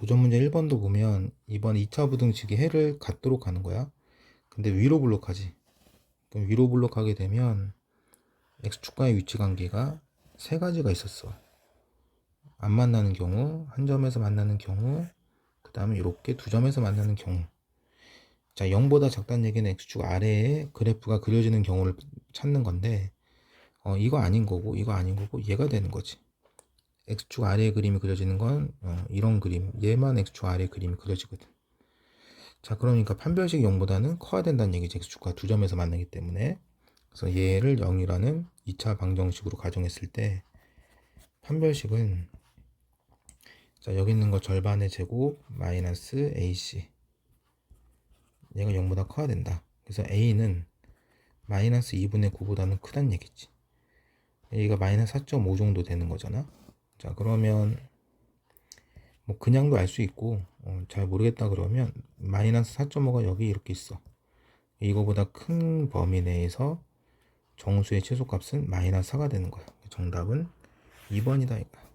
도전 문제 1번도 보면 이번 2차 부등식이 해를 갖도록 하는 거야. 근데 위로 블록하지. 그럼 위로 블록하게 되면 x축과의 위치 관계가 세 가지가 있었어. 안 만나는 경우, 한 점에서 만나는 경우, 그 다음에 이렇게 두 점에서 만나는 경우. 자, 0보다 작다는 얘기는 x축 아래에 그래프가 그려지는 경우를 찾는 건데, 어, 이거 아닌 거고, 이거 아닌 거고, 얘가 되는 거지. X축 아래에 그림이 그려지는 건 어, 이런 그림, 얘만 x축 아래에 그림이 그려지거든. 자, 그러니까 판별식 0보다는 커야 된다는 얘기지. x축과 두 점에서 만나기 때문에. 그래서 얘를 0이라는 2차 방정식으로 가정했을 때 판별식은 자, 여기 있는 거 절반의 제곱 마이너스 ac 얘가 0보다 커야 된다. 그래서 a는 마이너스 2분의 9보다는 크다는 얘기지. a가 마이너스 4.5 정도 되는 거잖아. 자, 그러면 뭐 그냥도 알 수 있고 어, 잘 모르겠다 그러면 마이너스 4.5가 여기 이렇게 있어. 이거보다 큰 범위 내에서 정수의 최소값은 마이너스 4가 되는 거야. 정답은 2번이다 이거야.